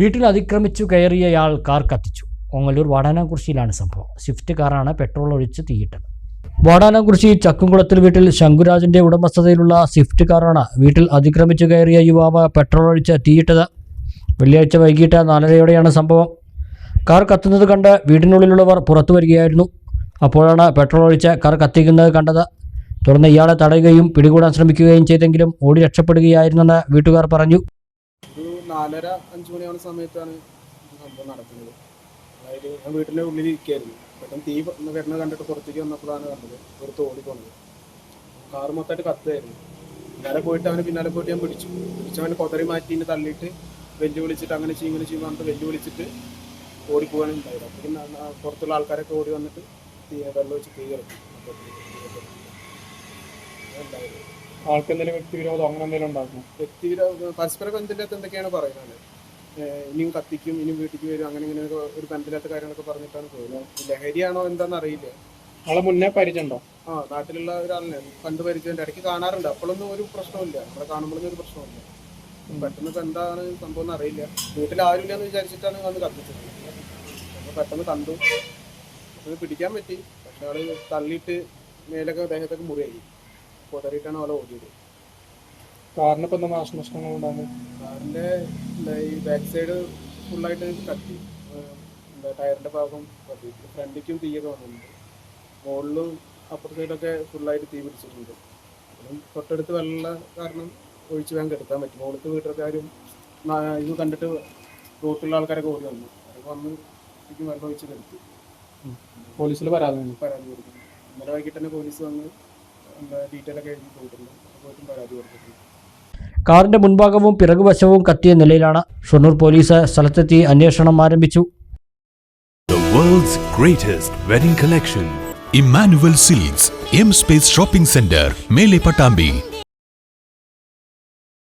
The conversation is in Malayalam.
വീട്ടിൽ അതിക്രമിച്ചു കയറിയയാൾ കാർ കത്തിച്ചു. ഓങ്ങല്ലൂർ വാടാനാംകുറിശ്ശിയിലാണ് സംഭവം. സ്വിഫ്റ്റ് കാറാണ് പെട്രോൾ ഒഴിച്ച് തീയിട്ടത്. വാടാനാംകുറിശ്ശി ചക്കുംകുളത്തിൽ വീട്ടിൽ ശങ്കുരാജിന്റെ ഉടമസ്ഥതയിലുള്ള സ്വിഫ്റ്റ് കാറാണ് വീട്ടിൽ അതിക്രമിച്ചു കയറിയ യുവാവ് പെട്രോൾ ഒഴിച്ച് തീയിട്ടത്. വെള്ളിയാഴ്ച വൈകിട്ട് നാലരയോടെയാണ് സംഭവം. കാർ കത്തുന്നത് കണ്ട് വീടിനുള്ളിലുള്ളവർ പുറത്തു വരികയായിരുന്നു. അപ്പോഴാണ് പെട്രോൾ ഒഴിച്ച് കാർ കത്തിക്കുന്നത് കണ്ടത്. തുടർന്ന് ഇയാളെ തടയുകയും പിടികൂടാൻ ശ്രമിക്കുകയും ചെയ്തെങ്കിലും ഓടി രക്ഷപ്പെടുകയായിരുന്നെന്ന് വീട്ടുകാർ പറഞ്ഞു. നാലര അഞ്ച് മണിയാവുന്ന സമയത്താണ് സംഭവം നടക്കുന്നത്. അതായത് ഞാൻ വീട്ടിന്റെ ഉള്ളിൽ ഇരിക്കുകയായിരുന്നു. പെട്ടെന്ന് തീ വരുന്നത് കണ്ടിട്ട് പുറത്തേക്ക് വന്നപ്പോഴാണ് കണ്ടത് പുറത്ത് ഓടിപ്പോണത് കാറ് മൊത്തമായിട്ട് കത്തുമായിരുന്നു പിന്നാലെ പോയിട്ട് അവന് പിന്നാലെ പോയിട്ട് ഞാൻ പിടിച്ചു. പിടിച്ചവനെ കൊതറി മാറ്റി എന്നെ തള്ളിയിട്ട് വെല്ലുവിളിച്ചിട്ട് അങ്ങനെ ചെയ്യും ഇങ്ങനെ ചെയ്യും പറഞ്ഞിട്ട് വെല്ലുവിളിച്ചിട്ട് ഓടിപ്പോകാനും ഉണ്ടായത് ആ പുറത്തുള്ള ആൾക്കാരൊക്കെ ഓടി വന്നിട്ട് തീ വെള്ളം വെച്ച് തീ കിടക്കും ഉണ്ടായത് ആൾക്ക് എന്തെങ്കിലും വ്യക്തിവിരോധം അങ്ങനെ എന്തെങ്കിലും ഉണ്ടാകുമോ വ്യക്തിവിരോധം പരസ്പര ബന്ധമില്ലാത്ത എന്തൊക്കെയാണ് പറയുന്നത്? ഇനിയും കത്തിക്കും ഇനിയും വീട്ടിലേക്ക് വരും അങ്ങനെ ഇങ്ങനെ ഒരു- ബന്ധമില്ലാത്ത കാര്യങ്ങളൊക്കെ പറഞ്ഞിട്ടാണ് പോകുന്നത് ലഹരിയാണോ എന്താണെന്ന് അറിയില്ല. ആളെ മുന്നേ പരിചയമുണ്ടോ? ആ നാട്ടിലുള്ള ഒരാളിനെ കണ്ടു പരിചയമുണ്ട്. ഇടയ്ക്ക് കാണാറുണ്ട്. അപ്പോഴൊന്നും ഒരു പ്രശ്നമില്ല നമ്മളെ കാണുമ്പോഴൊന്നും ഒരു പ്രശ്നമില്ല പെട്ടെന്ന് എന്താണ് സംഭവം എന്ന് അറിയില്ല. വീട്ടിൽ ആരുമില്ല എന്ന് വിചാരിച്ചിട്ടാണ് വന്ന് കത്തിച്ചത്. പെട്ടെന്ന് കണ്ടു. അത് പിടിക്കാൻ പറ്റി. പക്ഷെ ആൾ തള്ളിയിട്ട് മേലൊക്കെ ദേഹത്തൊക്കെ മുറിയായി. പൊതറിയിട്ടാണ് അവളെ ഓടിയത്. കാറിന് ഇപ്പൊ എന്താ നാശനഷ്ടങ്ങൾ ഉണ്ടാകും കാറിന്റെ എന്താ ഈ ബാക്ക് സൈഡ് ഫുള്ളായിട്ട് കത്തി എന്താ ടയറിന്റെ ഭാഗം കത്തി ഫ്രണ്ടിക്കും തീയൊക്കെ വന്നിട്ടുണ്ട്. മുകളിലും അപ്പുറത്തെ സൈഡൊക്കെ ഫുള്ളായിട്ട് തീ പിടിച്ചിട്ടുണ്ട്. തൊട്ടടുത്ത് വെള്ള കാരണം ഒഴിച്ച് വേഗം കെടുക്കാൻ പറ്റും. മുകളിലത്തെ വീട്ടുകാരും ഇത് കണ്ടിട്ട് റോട്ടിലുള്ള ആൾക്കാരൊക്കെ ഓടി വന്നു. അതൊക്കെ വന്ന് വെള്ളം ഒഴിച്ച് കെടുത്തി. പോലീസിൽ പരാതി. പരാതി കൊടുക്കുന്നു ഇന്നലെ വൈകിട്ട് തന്നെ പോലീസ് വന്ന് ഡീറ്റെയിൽ ഒക്കെ എഴുതി പോയിട്ടുണ്ട് പോയിട്ടും പരാതി കൊടുത്തിട്ടുണ്ട് കാറിന്റെ മുൻഭാഗവും പിറകുവശവും കത്തിയ നിലയിലാണ് ഷൊർണൂർ പോലീസ് സ്ഥലത്തെത്തി അന്വേഷണം ആരംഭിച്ചു. Immanuel world's M space shopping centre മേലെ പട്ടാമ്പി